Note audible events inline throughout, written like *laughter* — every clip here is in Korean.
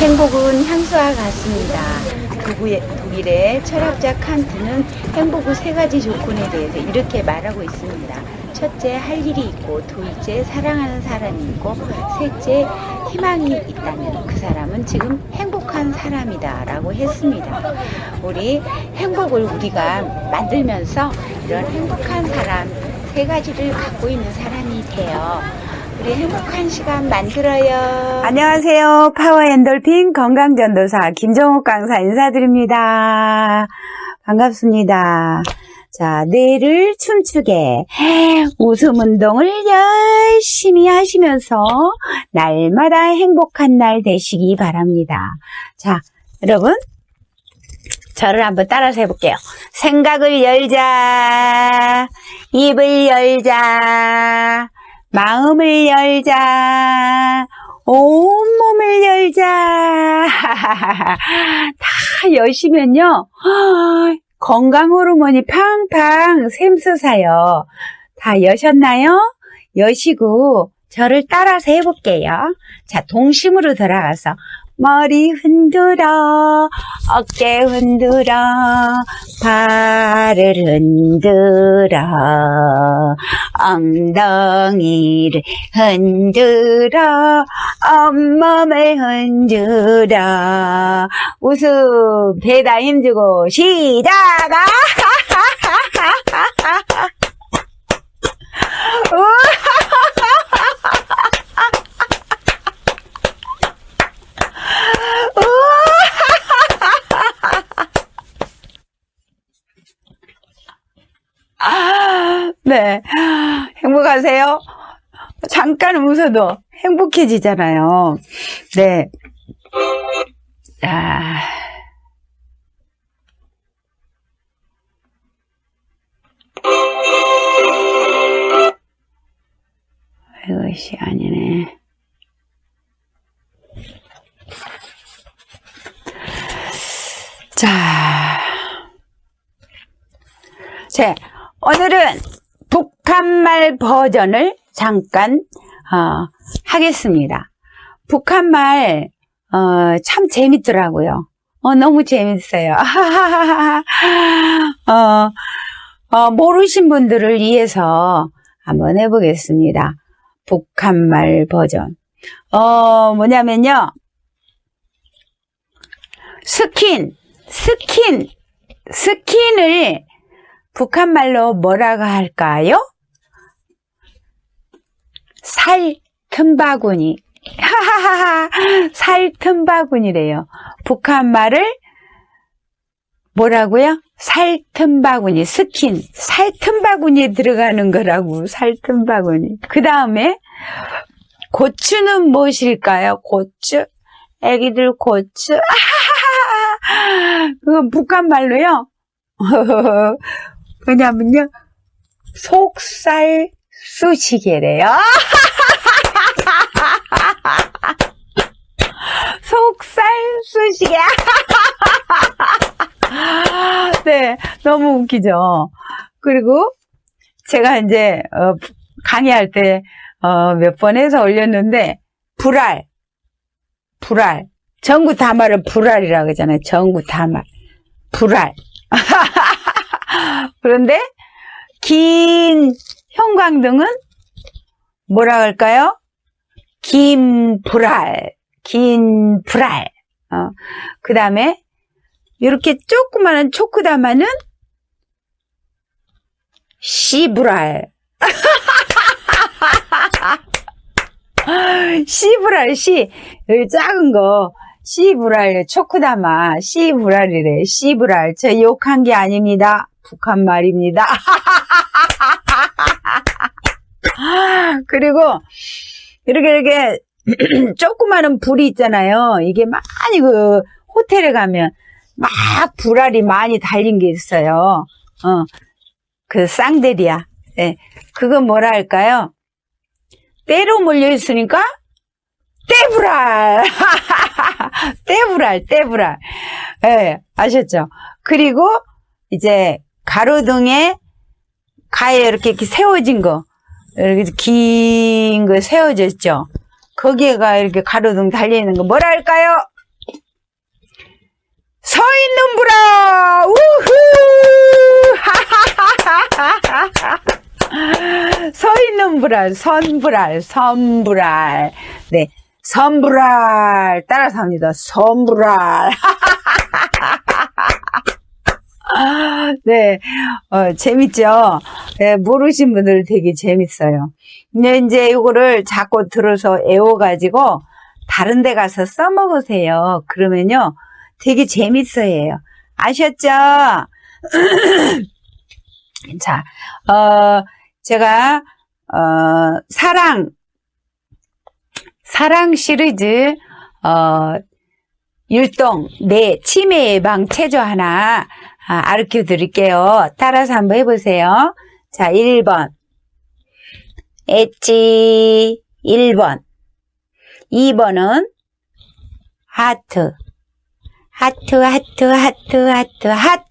행복은 향수와 같습니다. 독일의, 독일의 철학자 칸트는 행복의 세 가지 조건에 대해서 이렇게 말하고 있습니다. 첫째, 할 일이 있고, 둘째, 사랑하는 사람이 있고, 셋째, 희망이 있다면 그 사람은 지금 행복한 사람이다. 라고 했습니다. 우리 행복을 우리가 만들면서 이런 행복한 사람 세 가지를 갖고 있는 사람이 돼요. 우리 행복한 시간 만들어요. 안녕하세요. 파워 엔돌핀 건강전도사 김정욱 강사 인사드립니다. 반갑습니다. 자, 뇌를 춤추게 웃음 운동을 열심히 하시면서 날마다 행복한 날 되시기 바랍니다. 자, 여러분. 저를 한번 따라서 해볼게요. 생각을 열자. 입을 열자. 마음을 열자. 온몸을 열자. *laughs* 다 여시면요. 건강 호르몬이 팡팡 샘솟아요. 다 여셨나요? 여시고 저를 따라서 해볼게요. 자, 동심으로 돌아가서 머리 흔들어, 어깨 흔들어, 발을 흔들어, 엉덩이를 흔들어, 온몸을 흔들어, 웃음, 배다 힘주고, 시작! *laughs* 네. 행복하세요? 잠깐 웃어도 행복해지잖아요. 네. 아. 이것이 아니네. 자. 자, 오늘은 북한말 버전을 잠깐 어, 하겠습니다. 북한말 어, 참 재밌더라고요. 어, 너무 재밌어요. *laughs* 어, 어, 모르신 분들을 위해서 한번 해보겠습니다. 북한말 버전. 어, 뭐냐면요. 스킨, 스킨, 스킨을 북한말로 뭐라고 할까요? 살 틈바구니. 하하하하. 살 틈바구니래요. 북한 말을 뭐라고요? 살 틈바구니. 스킨. 살 틈바구니에 들어가는 거라고. 살 틈바구니. 그 다음에 고추는 무엇일까요? 고추. 애기들 고추. 아하하하. 그건 북한 말로요. *laughs* 왜냐면요, 속살 쑤시개래요. *laughs* 속살 쑤시개. *laughs* 네, 너무 웃기죠. 그리고 제가 이제 어, 강의할 때 어, 몇번 해서 올렸는데 불알, 불알, 전구 다말을 불알이라고 하잖아요. 전구 다말, 불알. *laughs* 그런데 긴 형광등은 뭐라 할까요? 긴 불알, 긴 불알. 어, 그 다음에 이렇게 조그마한 초크다마는 씨불알. *laughs* 씨불알, 씨. 여기 작은 거. 씨불알, 초크다마, 씨불알이래. 씨불알. 저 욕한 게 아닙니다. 북한 말입니다. *laughs* *laughs* 그리고, 이렇게, 이렇게, *clears throat* 조그마한 불이 있잖아요. 이게 많이 그, 호텔에 가면, 막 불알이 많이 달린 게 있어요. 어, 그 쌍대리야. 예. 그건 뭐라 할까요? 때로 몰려 있으니까, 떼불알! 떼불알, *laughs* 떼불알. 예, 아셨죠? 그리고, 이제, 가로등에, 가에 이렇게 세워진 거, 이렇게 긴 거 세워졌죠? 거기에가 이렇게 가로등 달려 있는 거, 뭐라 할까요? 있는 불알! 우후! 서 있는 불알, 선불알, 선불알. 네. 선불알. 따라서 합니다. 선불알. *laughs* 네. 어, 재밌죠? 네, 모르신 분들 되게 재밌어요. 이제 이거를 자꾸 들어서 애워가지고 다른 데 가서 써먹으세요. 그러면요. 되게 재밌어요. 아셨죠? *clears throat* 자, 어, 제가, 어, 사랑, 사랑 시리즈, 어, 율동, 네, 치매 예방 체조 하나, 아, 가르쳐 드릴게요. 따라서 한번 해보세요. 자, 1번. 엣지, 1번. 2번은 하트. 하트, 하트, 하트, 하트, 하트.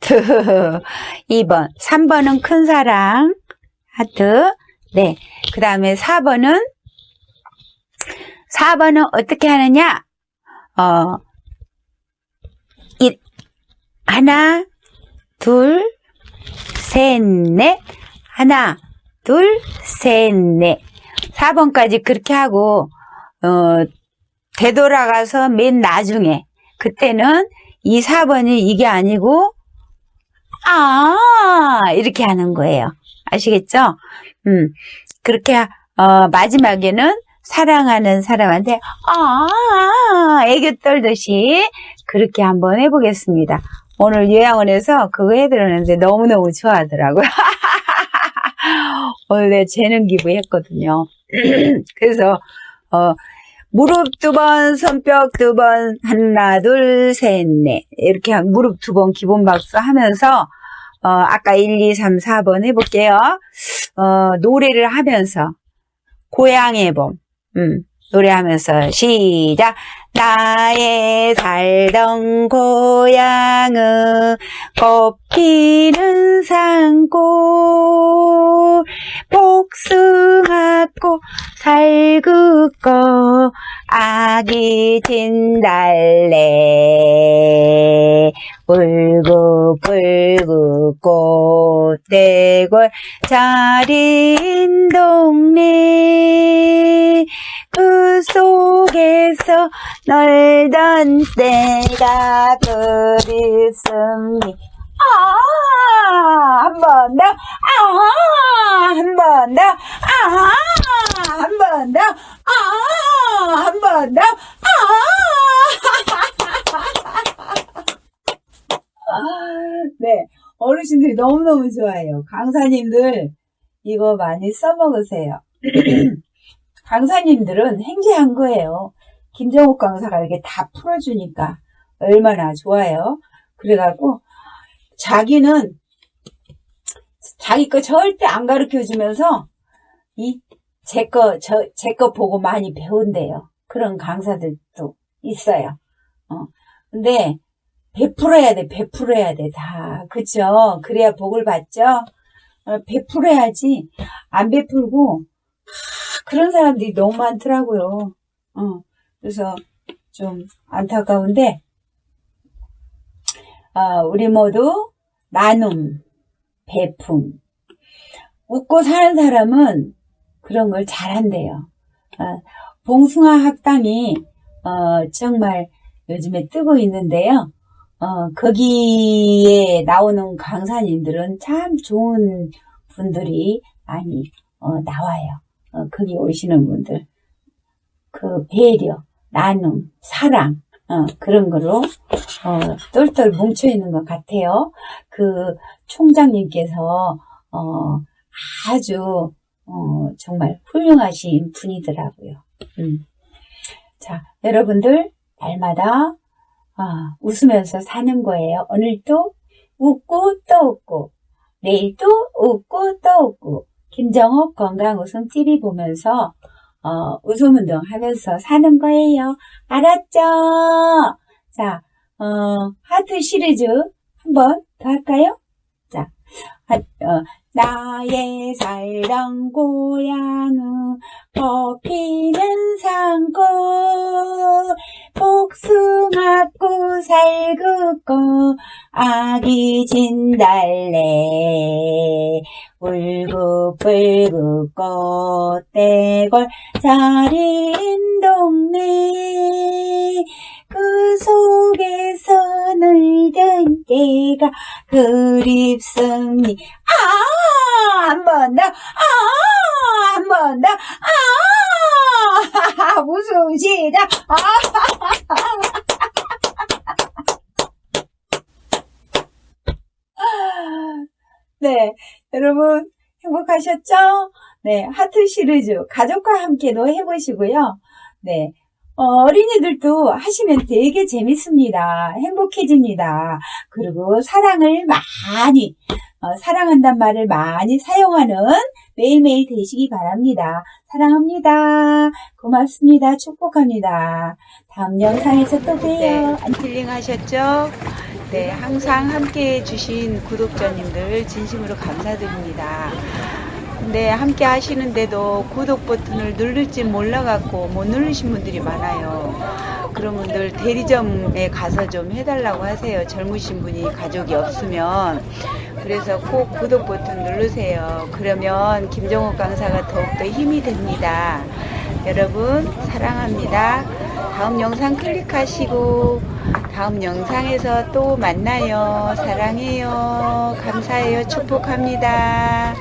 *laughs* 2번. 3번은 큰 사랑. 하트. 네. 그 다음에 4번은, 4번은 어떻게 하느냐? 어, 일, 하나, 둘, 셋, 넷. 하나, 둘, 셋, 넷. 4번까지 그렇게 하고, 어, 되돌아가서 맨 나중에, 그때는 이 4번이 이게 아니고, 아, 이렇게 하는 거예요. 아시겠죠? 음, 그렇게, 어, 마지막에는 사랑하는 사람한테, 아, 애교 떨듯이 그렇게 한번 해보겠습니다. 오늘 요양원에서 그거 해드렸는데 너무너무 좋아하더라고요. *laughs* 오늘 내 재능 기부 했거든요. *clears throat* 그래서, 어, 무릎 두 번, 손뼉 두 번, 하나, 둘, 셋, 넷. 이렇게 한 무릎 두 번 기본 박수 하면서, 어, 아까 1, 2, 3, 4번 해볼게요. 어, 노래를 하면서, 고향의 봄, 음, 노래하면서, 시작. 나의 살던 고향은 꽃피는 산골, 복숭아꽃 살긋고, 아기 진달래, 울긋불긋 꽃대골 자린 동네, 그 속에서 놀던 때가 그립습니다. 아, 한 번 더, 아, 한 번 더, 아, 한 번 더, 아, 한 번 더, 아. *laughs* 네, 어르신들이 너무너무 좋아해요. 강사님들 이거 많이 써먹으세요. *clears throat* 강사님들은 행제한 거예요. 김정욱 강사가 이렇게 다 풀어주니까 얼마나 좋아요. 그래갖고 자기는 자기 거 절대 안 가르쳐 주면서 이 제 거 저 제 거 보고 많이 배운대요. 그런 강사들도 있어요. 어. 근데 베풀어야 돼, 베풀어야 돼, 다. 그쵸? 그래야 복을 받죠? 어, 베풀어야지. 안 베풀고, 하, 그런 사람들이 너무 많더라고요. 어, 그래서 좀 안타까운데, 어, 우리 모두 나눔, 배품. 웃고 사는 사람은 그런 걸 잘한대요. 어, 봉숭아 학당이, 어, 정말 요즘에 뜨고 있는데요. 어, 거기에 나오는 강사님들은 참 좋은 분들이 많이, 어, 나와요. 어, 거기 오시는 분들. 그 배려, 나눔, 사랑, 어, 그런 거로, 어, 똘똘 뭉쳐 있는 것 같아요. 그 총장님께서, 어, 아주, 어, 정말 훌륭하신 분이더라고요. 음. 자, 여러분들, 날마다 아, 웃으면서 사는 거예요. 오늘도 웃고 또 웃고, 내일도 웃고 또 웃고, 김정옥 건강 웃음 TV 보면서, 어, 웃음 운동 하면서 사는 거예요. 알았죠? 자, 어, 하트 시리즈 한 번 더 할까요? 자, 하, 어, 나의 살던 고향은 꽃피는 산골, 복숭 고맙고 살긋고 아기 진달래. 울긋불긋 꽃대골 자린 동네 그 속에서 놀던 때가 그립습니다. 아! 한 번 더! 아! 한 번 더! 아! 웃음 시작! 아! 네, 여러분 행복하셨죠? 네, 하트 시리즈 가족과 함께도 해보시고요. 네, 어, 어린이들도 하시면 되게 재밌습니다. 행복해집니다. 그리고 사랑을 많이, 어, 사랑한단 말을 많이 사용하는 매일매일 되시기 바랍니다. 사랑합니다. 고맙습니다. 축복합니다. 다음 영상에서 또 네, 봬요. 힐링 하셨죠? 네, 항상 함께 해주신 구독자님들 진심으로 감사드립니다. 근데 함께 하시는데도 구독 버튼을 누를지 몰라갖고 못 누르신 분들이 많아요. 그런 분들 대리점에 가서 좀 해달라고 하세요. 젊으신 분이 가족이 없으면. 그래서 꼭 구독 버튼 누르세요. 그러면 김정욱 강사가 더욱더 힘이 됩니다. 여러분, 사랑합니다. 다음 영상 클릭하시고, 다음 영상에서 또 만나요. 사랑해요. 감사해요. 축복합니다.